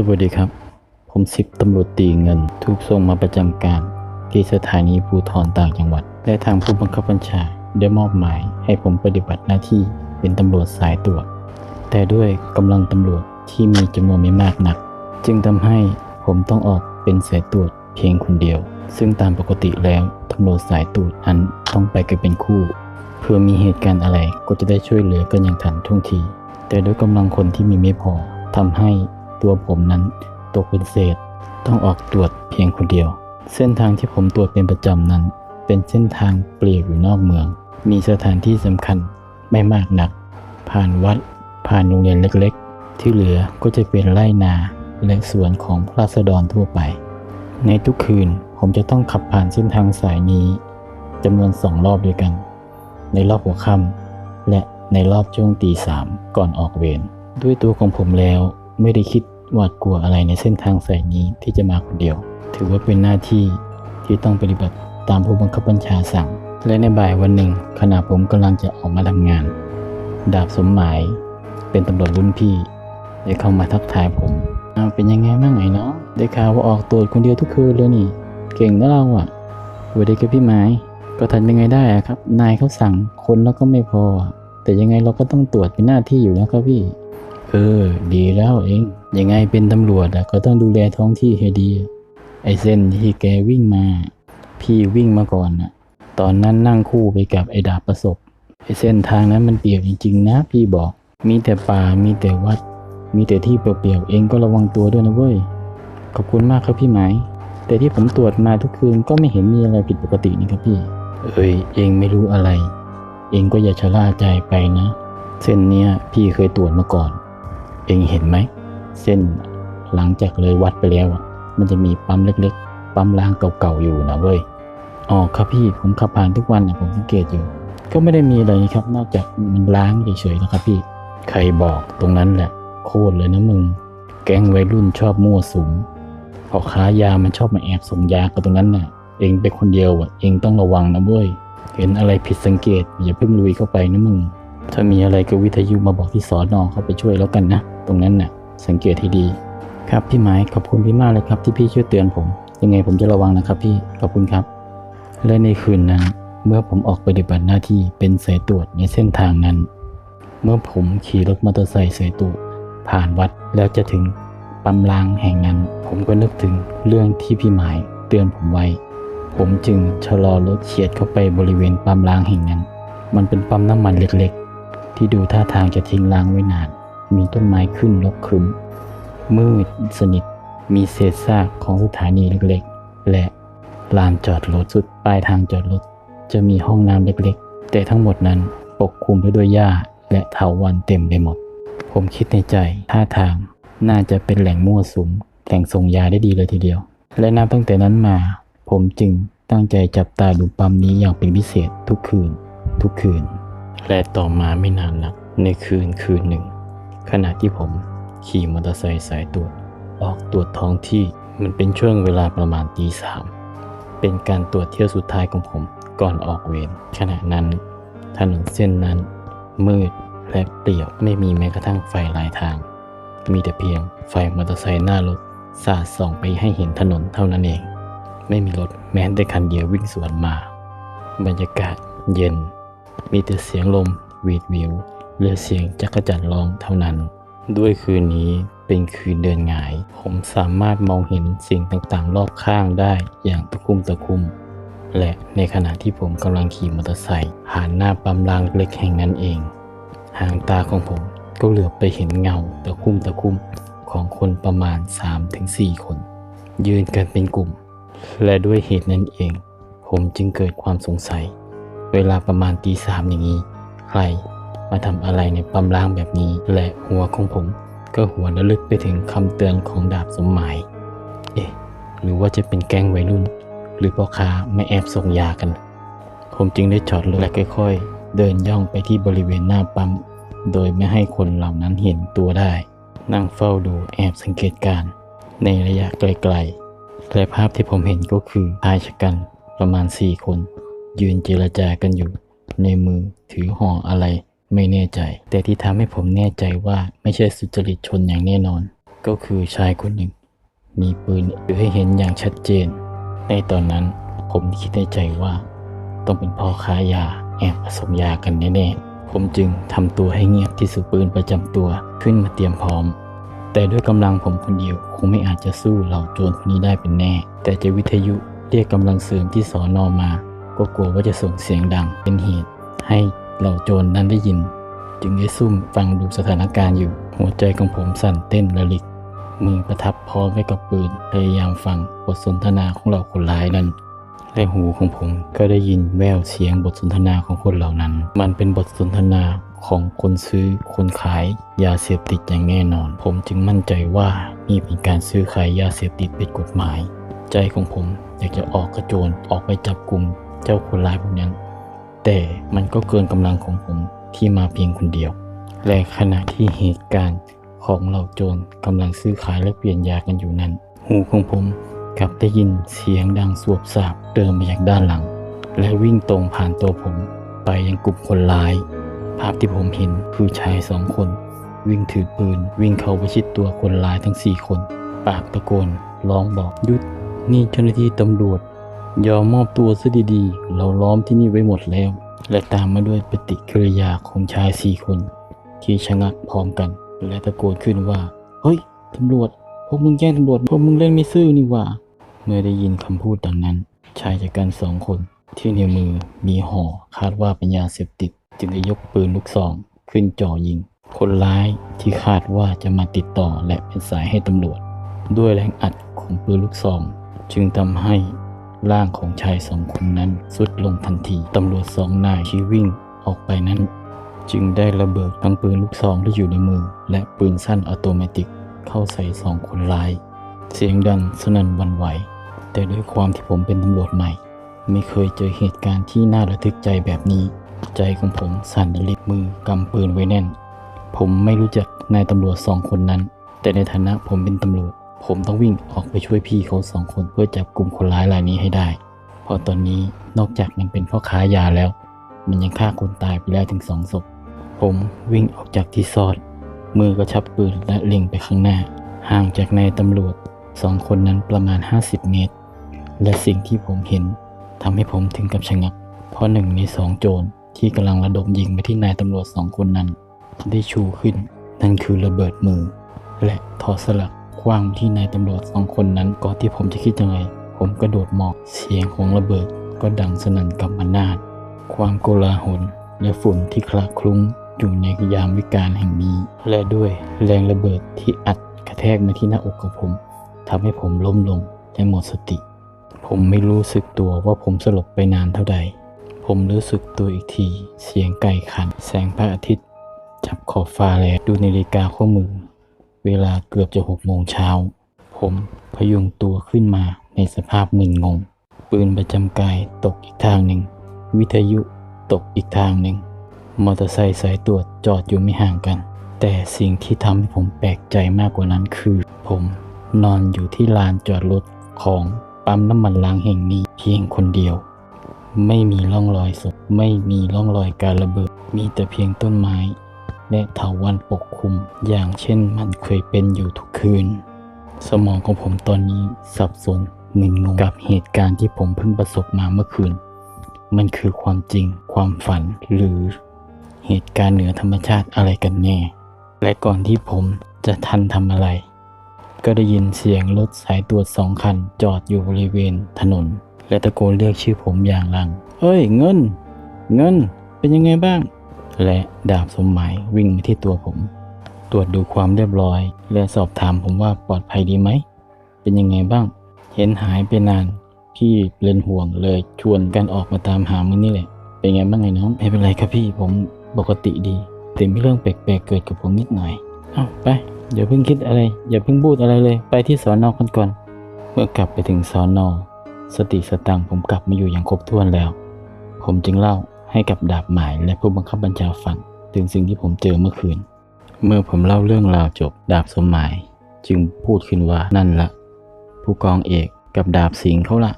สวัสดีครับ ผมสิบตำรวจตีเงิน ถูกส่งมาประจำการที่สถานีภูธรต่างจังหวัด และทางผู้บังคับบัญชาได้มอบหมายให้ผมปฏิบัติหน้าที่เป็นตำรวจสายตรวจ แต่ด้วยกำลังตำรวจที่มีจำนวนไม่มากนัก จึงทำให้ผมต้องออกเป็นสายตรวจเพียงคนเดียว ซึ่งตามปกติแล้วตำรวจสายตรวจนั้นต้องไปกันเป็นคู่ เพื่อมีเหตุการณ์อะไรก็จะได้ช่วยเหลือกันอย่างทันท่วงที แต่ด้วยกำลังคนที่มีไม่พอทำให้ ตัวผมนั้นตกเป็นเศษ ต้องออกตรวจเพียงคนเดียว เส้นทางที่ผมตรวจเป็นประจำนั้น เป็นเส้นทางเปลี่ยวอยู่นอกเมือง มีสถานที่สำคัญไม่มากนัก ผ่านวัด ผ่านโรงเรียนเล็กๆ ที่เหลือก็จะเป็นไร่นาและสวนของราษฎรทั่วไป ในทุกคืนผมจะต้องขับผ่านเส้นทางสายนี้จำนวนสองรอบด้วยกัน ในรอบหัวค่ำและในรอบช่วงตีสามก่อนออกเวรด้วยตัวของผมแล้ว ไม่ได้คิดหวาดกลัวอะไรในเส้นทางสายนี้ที่จะมาคนเดียว ถือว่าเป็นหน้าที่ที่ต้องปฏิบัติตามผู้บังคับบัญชาสั่ง และในบ่ายวันหนึ่งขณะผมกำลังจะออกมาทำงาน ดาบสมหมาย เป็นตำรวจรุ่นพี่ได้เข้ามาทักทายผมอ้าวเป็นยังไงบ้างไอ้น้องได้ข่าวว่าออกตรวจคนเดียวทุกคืนเลยนี่ เก่งนะเราอะวัสดีครับพี่ไม้ก็ทันยังไงได้อะครับ นายเขาสั่งคนแล้วก็ไม่พอ แต่ยังไงเราก็ต้องตรวจเป็นหน้าที่อยู่แล้วครับพี่ เออ ดีแล้วเอง ยังไงเป็นตำรวจอะก็ต้องดูแลท้องที่ให้ดี ไอ้เส้นที่แกวิ่งมา พี่วิ่งมาก่อนนะตอนนั้นนั่งคู่ไปกับไอ้ดาบประสบ ไอ้เส้นทางนั้นมันเปี่ยวจริงๆนะ พี่บอก มีแต่ป่า มีแต่วัด มีแต่ที่เปลี่ยวๆเองก็ระวังตัวด้วยนะเว้ย ขอบคุณมากครับพี่ไหมายแต่ที่ผมตรวจมาทุกคืนก็ไม่เห็นมีอะไรผิดปกตินี่ครับพี่ เอ้ย เองไม่รู้อะไร เองก็อย่าชะล่าใจไปนะ เส้นเนี้ยพี่เคยตรวจมาก่อน เองเห็นไหม เส้นหลังจากเลยวัดไปแล้วมันจะมีปั๊มเล็ก ๆ ปั๊มล้างเก่าๆอยู่นะเว้ยอ๋อครับพี่ผมขับผ่านทุกวันนะผมสังเกตอยู่ ก็ไม่ได้มีอะไรครับ นอกจากมันล้างเฉยๆนะครับพี่ ใครบอกตรงนั้นแหละ โคตรเลยนะมึง แก๊งวัยรุ่นชอบมั่วสุมพอค้ายามันชอบมาแอบส่งยากันตรงนั้นน่ะ เองเป็นคนเดียวอะ เองต้องระวังนะเว้ยเห็นอะไรผิดสังเกต อย่าเพิ่งลุยเข้าไปนะมึง ถ้ามีอะไรก็วิทยุมาบอกที่สอนอเข้าไปช่วยแล้วกันนะ ตรงนั้นน่ะ สังเกตให้ดี ครับพี่ไม้ขอบคุณพี่มากเลยครับที่พี่ช่วยเตือนผม ยังไงผมจะระวังนะครับพี่ขอบคุณครับ และในคืนนั้น เมื่อผมออกปฏิบัติหน้าที่เป็นสายตรวจในเส้นทางนั้น เมื่อผมขี่รถมอเตอร์ไซค์สายตรวจผ่านวัดแล้วจะถึงปั๊มล้างแห่งนั้น ผมก็นึกถึงเรื่องที่พี่หมายเตือนผมไว้ ผมจึงชะลอรถเฉียดเข้าไปบริเวณปั๊มล้างแห่งนั้น มันเป็นปั๊มน้ำมันเล็กๆ ที่ดูท่าทางจะทิ้งล้างไว้นาน มีต้นไม้ขึ้นรกครึ้ม มืดสนิท มีเศษซากของสถานีเล็กๆ และลานจอดรถสุดปลายทางจอดรถ จะมีห้องน้ำเล็กๆ แต่ทั้งหมดนั้นปกคลุมไปด้วยหญ้าและเถาวัลย์เต็มไปหมด ผมคิดในใจท่าทางน่าจะเป็นแหล่งมั่วสุมแหล่งส่งยาได้ดีเลยทีเดียว และนับตั้งแต่นั้นมา ผมจึงตั้งใจจับตาดูปั๊มนี้อย่างเป็นพิเศษทุกคืน ทุกคืน และต่อมาไม่นานนักในคืนคืนหนึ่ง ขณะที่ผมขี่มอเตอร์ไซค์สายตรวจออกตรวจท้องที่มันเป็นช่วงเวลาประมาณตีสามเป็นการตรวจเที่ยวสุดท้ายของผมก่อนออกเวรขณะนั้น ถนนเส้นนั้น มืดและเปลี่ยวไม่มีแม้กระทั่งไฟหลายทาง มีแต่เพียงไฟมอเตอร์ไซค์หน้ารถสาดส่องไปให้เห็นถนนเท่านั้นเอง ไม่มีรถแม้แต่คันเดียววิ่งสวนมา บรรยากาศเย็น มีแต่เสียงลมวีดวิว และเสียงจักรจันร์ร้องเท่านั้น ด้วยคืนนี้เป็นคืนเดินหงาย ผมสามารถมองเห็นสิ่งต่างๆ รอบข้างได้อย่างตะคุ่มตะคุ่มและในขณะที่ผมกำลังขี่มอเตอร์ไซค์ผ่านหน้าปั๊มรางเล็กแห่งนั้นเอง หางตาของผมก็เหลือบไปเห็นเงาตะคุ่มตะคุ่มของคนประมาณ 3-4 คน ยืนกันเป็นกลุ่ม และด้วยเหตุนั้นเอง ผมจึงเกิดความสงสัย เวลาประมาณตีสามอย่างนี้ ใคร มาทำอะไรในปั๊มล้างแบบนี้ และหัวของผม ก็หัวระลึกไปถึงคำเตือนของดาบสมหมาย เอ๊ะ หรือว่าจะเป็นแก๊งวัยรุ่น หรือพ่อค้าไม่แอบส่งยากัน ผมจึงได้จอดรถและค่อย ๆ เดินย่องไปที่บริเวณหน้าปั๊ม โดยไม่ให้คนเหล่านั้นเห็นตัวได้ นั่งเฝ้าดูแอบสังเกตการณ์ในระยะไกลๆและภาพที่ผมเห็นก็คือชายชะกันประมาณสี่คน ยืนเจรจากันอยู่ ในมือถือห่ออะไร ไม่แน่ใจ แต่ที่ทำให้ผมแน่ใจว่าไม่ใช่สุจริตชนอย่างแน่นอน ก็คือชายคนหนึ่ง มีปืนอยู่ให้เห็นอย่างชัดเจน ในตอนนั้นผมคิดในใจว่า ต้องเป็นพ่อค้ายาแอบผสมยากันแน่ๆ ผมจึงทำตัวให้เงียบที่สุดปืนประจำตัวขึ้นมาเตรียมพร้อม แต่ด้วยกำลังผมคนเดียวคงไม่อาจจะสู้เหล่าโจรคนนี้ได้เป็นแน่ แต่จะวิทยุเรียกกำลังเสริมที่สอนอมา ก็กลัวว่าจะส่งเสียงดังเป็นเหตุให้ เหล่าโจรนั้นได้ยิน จึงได้ซุ่มฟังดูสถานการณ์อยู่ หัวใจของผมสั่นเต้นระลิก มือประทับพร้อมไว้กับปืน พยายามฟังบทสนทนาของเหล่าคนร้ายนั้น และหูของผมก็ได้ยินแววเสียงบทสนทนาของคนเหล่านั้น มันเป็นบทสนทนาของคนซื้อคนขายยาเสพติดอย่างแน่นอน ผมจึงมั่นใจว่านี่เป็นการซื้อขายยาเสพติดผิดกฎหมาย ใจของผมอยากจะออกกระโจนออกไปจับกลุ่มเจ้าคนร้ายพวกนั้น แต่มันก็เกินกำลังของผมที่มาเพียงคนเดียว และขณะที่เหตุการณ์ของเหล่าโจรกำลังซื้อขายและเปลี่ยนยากันอยู่นั้น หูของผมกลับได้ยินเสียงดังสวบสาบเดินมาจากด้านหลัง และวิ่งตรงผ่านตัวผม ไปยังกลุ่มคนร้าย ภาพที่ผมเห็นคือชายสองคน วิ่งถือปืน วิ่งเข้าประชิดตัวคนร้ายทั้งสี่คน ปากตะโกนร้องบอกหยุดนี่เจ้าหน้าที่ตำรวจ ยอมมอบตัวซะดีๆ เราล้อมที่นี่ไว้หมดแล้ว และตามมาด้วยปฏิกิริยาของชายสี่คน ที่ชะงักพร้อมกัน และตะโกนขึ้นว่า เฮ้ย ตำรวจ พวกมึงแจ้งตำรวจ พวกมึงเล่นไม่ซื่อนี่ว่า เมื่อได้ยินคำพูดดังนั้น ชายจากกันสองคน ที่ในมือมีห่อคาดว่าเป็นยาเสพติด จึงได้ยกปืนลูกซองขึ้นจ่อยิง คนร้ายที่คาดว่าจะมาติดต่อและเป็นสายให้ตำรวจ ด้วยแรงอัดของปืนลูกซอง จึงทำให้ ร่างของชายสองคนนั้นสุดลงทันที ตำรวจสองนายที่วิ่งออกไปนั้น จึงได้ระเบิดทั้งปืนลูกซองที่อยู่ในมือ และปืนสั้นออโตเมติเข้าใส่สองคนร้าย เสียงดังสนั่นวันไหว แต่ด้วยความที่ผมเป็นตำรวจใหม่ ไม่เคยเจอเหตุการณ์ที่น่าระทึกใจแบบนี้ ใจของผมสั่นลิกมือกำปืนไว้แน่น ผมไม่รู้จักนายตำรวจสองคนนั้น แต่ในฐานะผมเป็นตำรวจ ผมต้องวิ่งออกไปช่วยพี่เขาสองคนเพื่อจับกลุ่มคนร้ายรายนี้ให้ได้ เพราะตอนนี้นอกจากมันเป็นพ่อค้ายาแล้ว มันยังฆ่าคนตายไปแล้วถึงสองศพ ผมวิ่งออกจากที่ซอนมือก็ชับปืนและเล็งไปข้างหน้า ห่างจากนายตำรวจสองคนนั้นประมาณ 50 เมตร และสิ่งที่ผมเห็นทำให้ผมถึงกับชะงัก เพราะหนึ่งในสองโจรที่กำลังระดมยิงไปที่นายตำรวจสองคนนั้น ได้ชูขึ้น นั่นคือระเบิดมือ และถอสลัก คว้างที่นายตำรวจสองคนนั้นก่อนที่ผมจะคิดยังไง ผมกระโดดหมอบเสียงของระเบิดก็ดังสนั่นกับมานาดความโกลาหลและฝุ่นที่คละคลุ้งอยู่ในยามวิกาลแห่งนี้ และด้วยแรงระเบิดที่อัดกระแทกมาที่หน้าอกของผมทำให้ผมล้มลงและหมดสติ ผมไม่รู้สึกตัวว่าผมสลบไปนานเท่าใด ผมรู้สึกตัวอีกที เสียงไก่ขัน แสงพระอาทิตย์ จับขอบฟ้าแล้วดูนาฬิกาข้อมือ เวลาเกือบจะหกโมงเช้า ผมพยุงตัวขึ้นมาในสภาพมึนงง ปืนประจำกายตกอีกทางหนึ่ง วิทยุตกอีกทางหนึ่ง มอเตอร์ไซค์สายตรวจจอดอยู่ไม่ห่างกัน แต่สิ่งที่ทำให้ผมแปลกใจมากกว่านั้นคือ ผมนอนอยู่ที่ลานจอดรถของปั๊มน้ำมันล้างแห่งนี้เพียงคนเดียว ไม่มีร่องรอยศพไม่มีร่องรอยการระเบิด มีแต่เพียงต้นไม้ และเถาวันปกคลุม อย่างเช่นมันเคยเป็นอยู่ทุกคืน สมองของผมตอนนี้สับสนมึนงงกับเหตุการณ์ที่ผมเพิ่งประสบมาเมื่อคืน มันคือความจริง ความฝัน หรือเหตุการณ์เหนือธรรมชาติอะไรกันแน่ และก่อนที่ผมจะทันทำอะไร ก็ได้ยินเสียงรถสายตรวจสองคัน จอดอยู่บริเวณถนน และตะโกนเรียกชื่อผมอย่างลัง เฮ้ย เงิน เงิน เป็นยังไงบ้าง และดาบสมหมายวิ่งมาที่ตัวผม ตรวจดูความเรียบร้อย และสอบถามผมว่าปลอดภัยดีไหม เป็นยังไงบ้าง เห็นหายไปนาน พี่เป็นห่วงเลยชวนกันออกมาตามหามึงนี่แหละ เป็นไงบ้างไงน้อง ไม่เป็นไรครับพี่ผมปกติดี แต่มีเรื่องแปลกๆเกิดกับผมนิดหน่อย เอาไป อย่าเพิ่งคิดอะไร อย่าเพิ่งพูดอะไรเลย ไปที่สอนอกันก่อน เมื่อกลับไปถึงสอนอสติสตังผมกลับมาอยู่อย่างครบถ้วนแล้ว ผมจึงเล่า ให้กับดาบหมายและผู้บังคับบัญชาฟังถึงสิ่งที่ผมเจอเมื่อคืน เมื่อผมเล่าเรื่องราวจบดาบสมหมาย จึงพูดขึ้นว่านั่นละ ผู้กองเอกกับดาบสิงห์เขาละ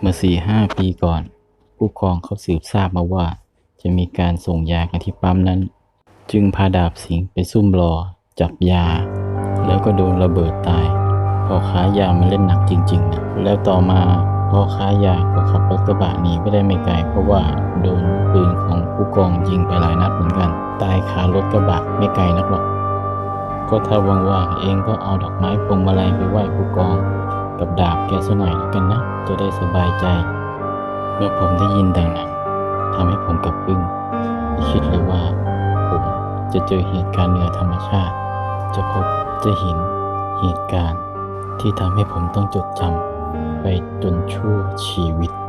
เมื่อสี่ห้าปีก่อน ผู้กองเขาสืบทราบมาว่า จะมีการส่งยากันที่ปั๊มนั้น จึงพาดาบสิงห์ไปซุ่มรอ จับยา แล้วก็โดนระเบิดตายพอค้ายามันเล่นหนักจริงๆนะแล้วต่อมา พ่อค้ายาก็ขับรถกระบะหนีไม่ได้ไม่ไกลเพราะว่าโดนปืนของผู้กองยิงไปหลายนัดเหมือนกัน ตายคารถกระบะไม่ไกลนักหรอก ก็ถ้าว่างๆเองก็เอาดอกไม้พวงมาลัยไปไหว้ผู้กอง กับดาบแกซะหน่อยแล้วกันนะ จะได้สบายใจ เมื่อผมได้ยินดังนั้นทำให้ผมกับปึ้งคิดเลยว่า ผมจะเจอเหตุการณ์เหนือธรรมชาติ จะพบจะเห็นเหตุการณ์ที่ทำให้ผมต้องจดจำ ไปจนชั่วชีวิต